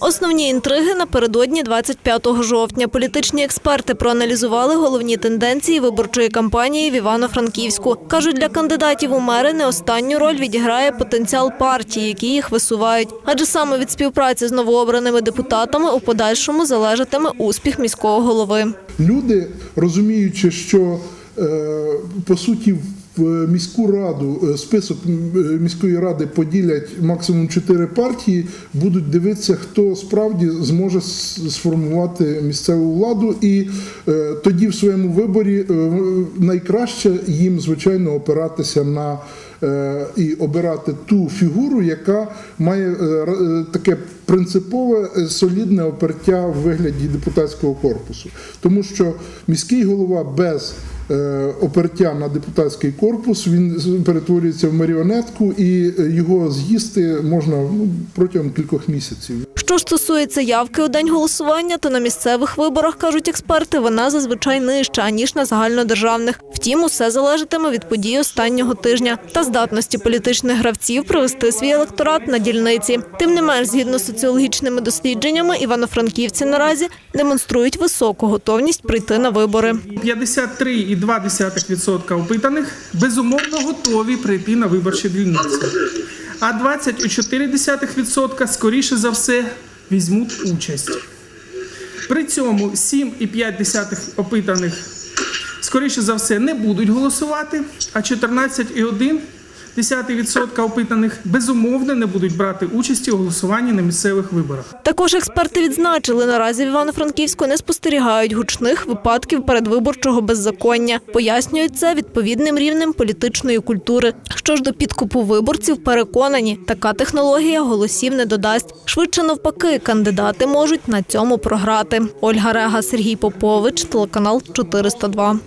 Основні інтриги напередодні 25 жовтня. Політичні експерти проаналізували головні тенденції виборчої кампанії в Івано-Франківську. Кажуть, для кандидатів у мери не останню роль відіграє потенціал партій, які їх висувають. Адже саме від співпраці з новообраними депутатами у подальшому залежатиме успіх міського голови. Люди, розуміючи, що е, по суті в міську раду е, список е, міської ради поділять максимум чотири партії, будуть дивитися, хто справді зможе сформувати місцеву владу, і е, тоді в своєму виборі найкраще їм звичайно опиратися на і обирати ту фігуру, яка має таке принципове солідне опертя в вигляді депутатського корпусу, тому що міський голова без опертя на депутатський корпус він перетворюється в маріонетку, і е, його з'їсти можна ну, протягом кількох місяців. Що ж стосується явки у день голосування, то на місцевих виборах, кажуть експерти, вона зазвичай нижча, ніж на загальнодержавних. Втім, усе залежатиме від подій останнього тижня та здатності політичних гравців привести свій електорат на дільниці. Тим не менш, згідно з соціологічними дослідженнями, івано-франківці наразі демонструють високу готовність прийти на вибори. 53,2% опитаних безумовно готові прийти на виборчі дільниці, а 20,4% скоріше за все візьмуть участь. При цьому 7,5 опитаних скоріше за все не будуть голосувати, а 14,1% опитаних безумовно не будуть брати участі у голосуванні на місцевих виборах. Також експерти відзначили, наразі в Івано-Франківську не спостерігають гучних випадків передвиборчого беззаконня. Пояснюють це відповідним рівнем політичної культури. Що ж до підкупу виборців, переконані, така технологія голосів не додасть. Швидше навпаки, кандидати можуть на цьому програти. Ольга Рега, Сергій Попович, телеканал 402.